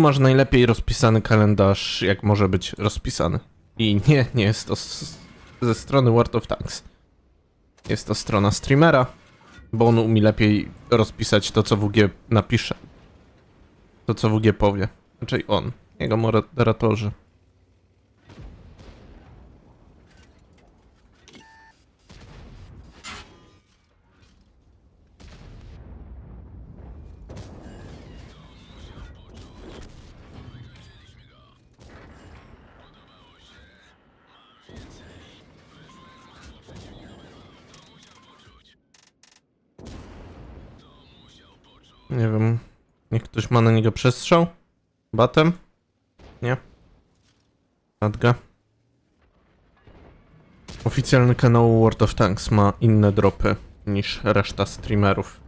Masz najlepiej rozpisany kalendarz, jak może być rozpisany. I nie, nie jest to ze strony World of Tanks. Jest to strona streamera, bo on umie lepiej rozpisać to, co WG napisze. To, co WG powie. Raczej on, jego moderatorzy. Nie wiem. Niech ktoś ma na niego przestrzał? Batem? Nie? Nadga. Oficjalny kanał World of Tanks ma inne dropy niż reszta streamerów.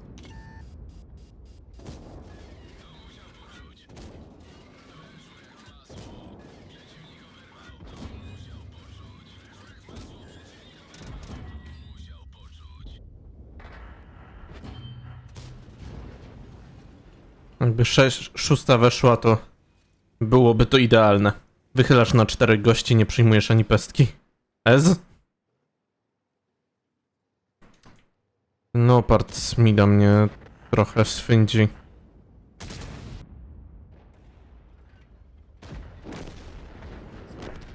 Jakby sześć, szósta weszła, to byłoby to idealne. Wychylasz na czterech gości, nie przyjmujesz ani pestki. Ez? No, part Smida mnie trochę swędzi.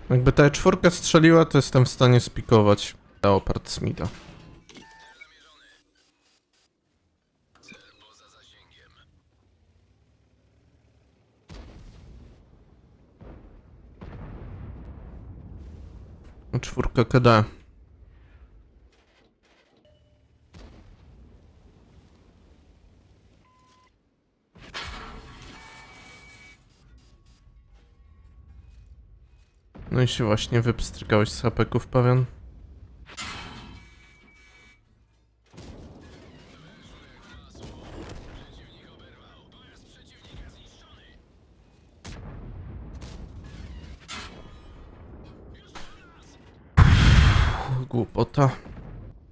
Jakby ta czwórka strzeliła, to jestem w stanie spikować Leopard Smida. Czwórka KD. No i się właśnie wypstrykałeś z hapeków pewien.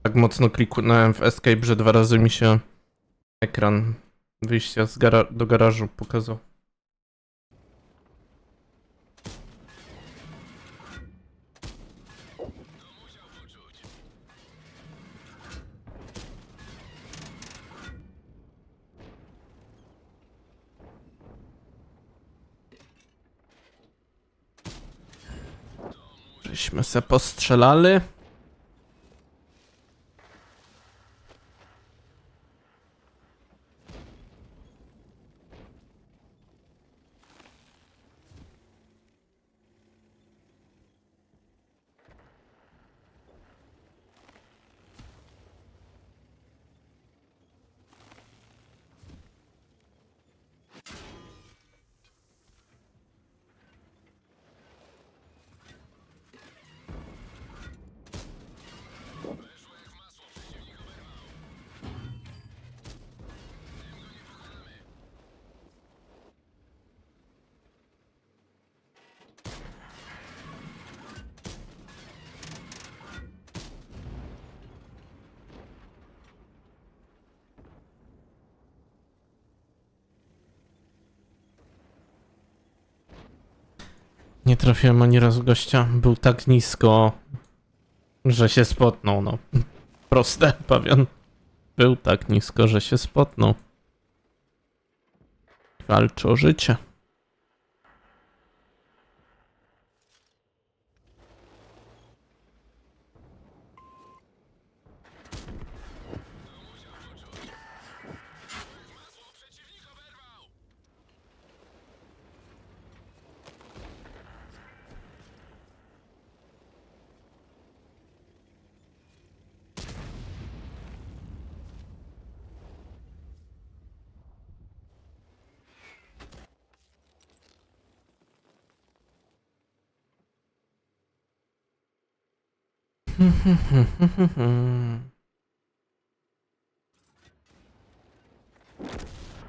Tak mocno kliknąłem w escape, że dwa razy mi się ekran wyjścia z gara do garażu pokazał. Żeśmy se postrzelali. Nie trafiłem ani razu gościa. Był tak nisko, że się spotnął, no. Proste, pewien. Był tak nisko, że się spotnął. Walczy o życie.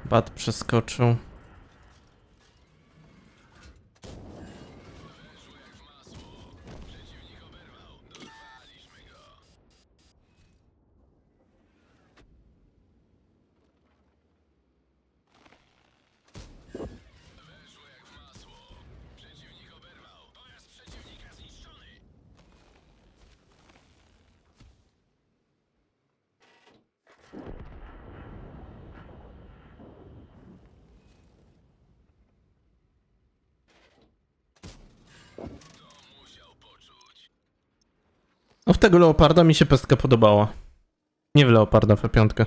Bat przeskoczył. Tego leoparda mi się pestka podobała. Nie w leoparda, w E5.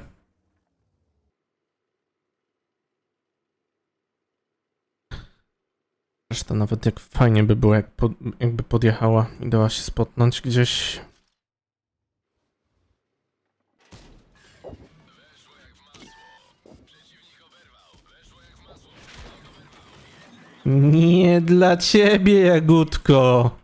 Zresztą nawet jak fajnie by było, jak pod, jakby podjechała i dała się spotnąć gdzieś. Nie dla ciebie, Jagódko.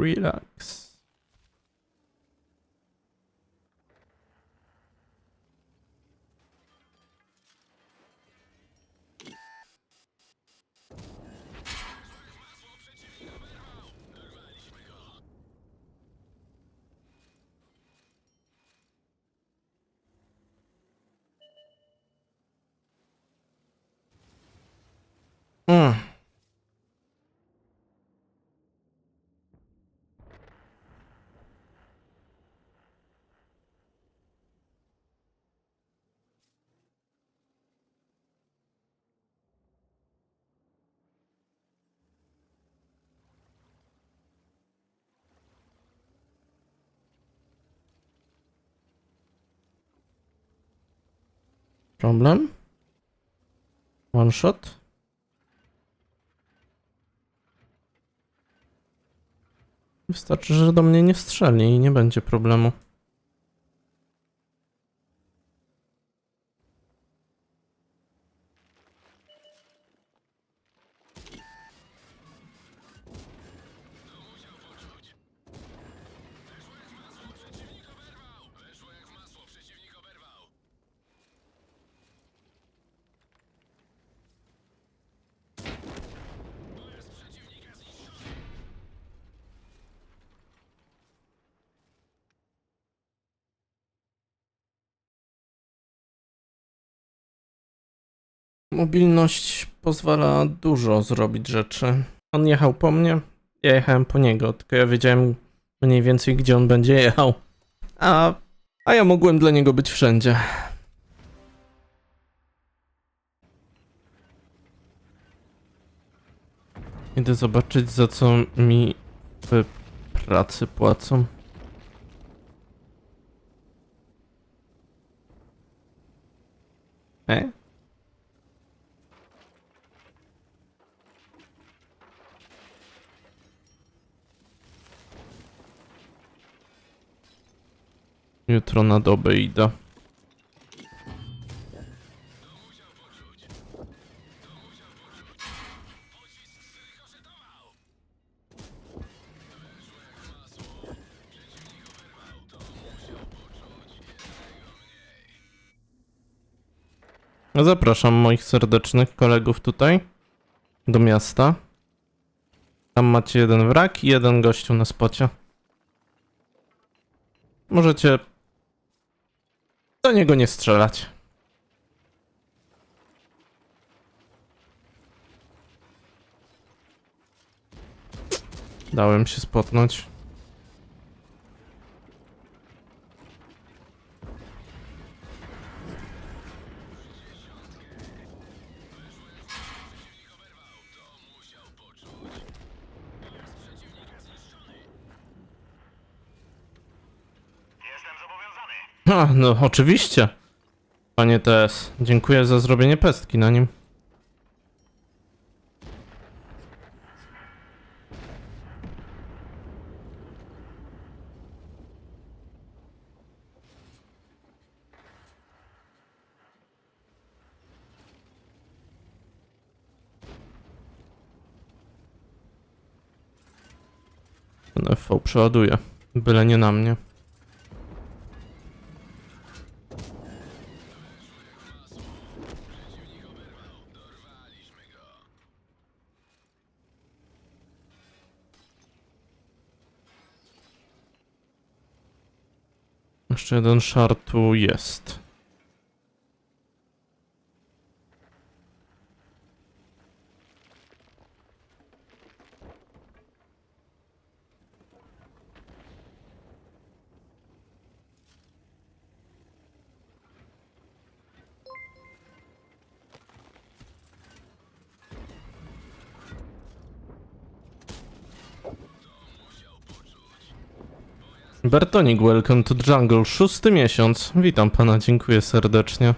Relax. Mm. Problem? One shot? Wystarczy, że do mnie nie strzeli i nie będzie problemu. Mobilność pozwala dużo zrobić rzeczy. On jechał po mnie, ja jechałem po niego, tylko ja wiedziałem mniej więcej, gdzie on będzie jechał. A, a ja mogłem dla niego być wszędzie. Idę zobaczyć, za co mi w pracy płacą. E? Jutro na dobę idę. Zapraszam moich serdecznych kolegów tutaj do miasta. Tam macie jeden wrak i jeden gościu na spocie. Możecie do niego nie strzelać. Dałem się spotnąć. A, no oczywiście. Panie TS, dziękuję za zrobienie pestki na nim. Ten FV przeładuje, byle nie na mnie. Jeden szar tu jest. Bertonik, welcome to jungle. Szósty miesiąc. Witam pana, dziękuję serdecznie.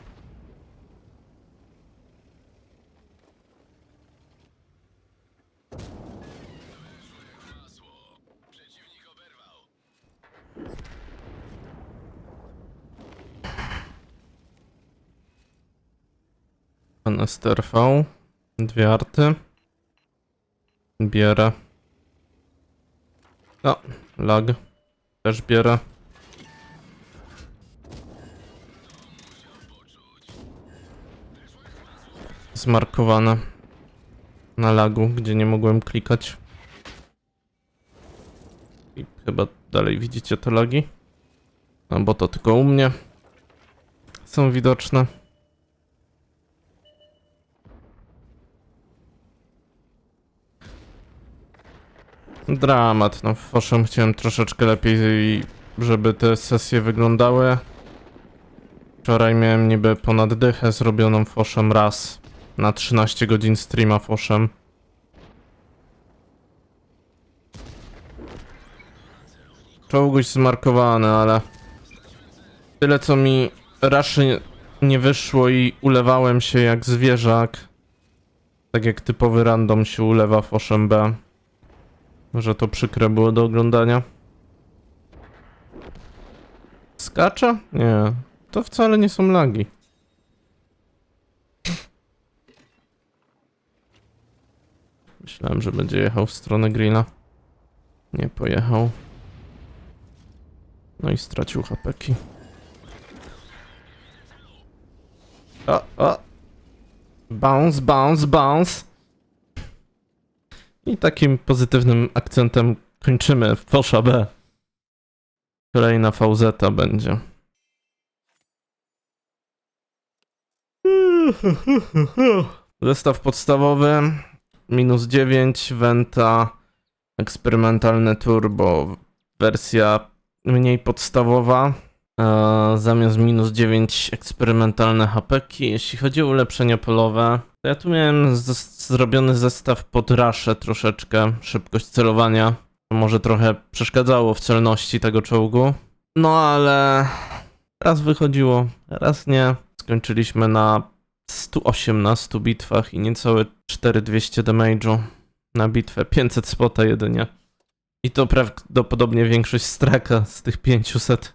Pan STRV. Dwie arty. Bierę. O, lag. Też bierę. Zmarkowane. Na lagu, gdzie nie mogłem klikać. I chyba dalej widzicie te lagi. No bo to tylko u mnie. Są widoczne. Dramat, no foszem chciałem troszeczkę lepiej, żeby te sesje wyglądały. Wczoraj miałem niby ponad dychę zrobioną foszem raz. Na 13 godzin streama foszem. Czołguś zmarkowany, ale... Tyle co mi raczej nie wyszło i ulewałem się jak zwierzak. Tak jak typowy random się ulewa foszem B. Że to przykre było do oglądania. Skacza? Nie. To wcale nie są lagi. Myślałem, że będzie jechał w stronę grilla. Nie pojechał. No i stracił hapeki. O, o! Bounce, bounce, bounce! I takim pozytywnym akcentem kończymy Fosza B. Kolejna VZ będzie. Zestaw podstawowy minus 9, Venta eksperymentalne turbo, wersja mniej podstawowa. E, zamiast minus 9 eksperymentalne hapeki. Jeśli chodzi o ulepszenia polowe, to ja tu miałem zrobiony zestaw pod raszę troszeczkę, szybkość celowania. Może trochę przeszkadzało w celności tego czołgu. No ale raz wychodziło, raz nie. Skończyliśmy na 118 bitwach i niecałe 4200 damage'u na bitwę. 500 spota jedynie. I to prawdopodobnie większość straka z tych 500.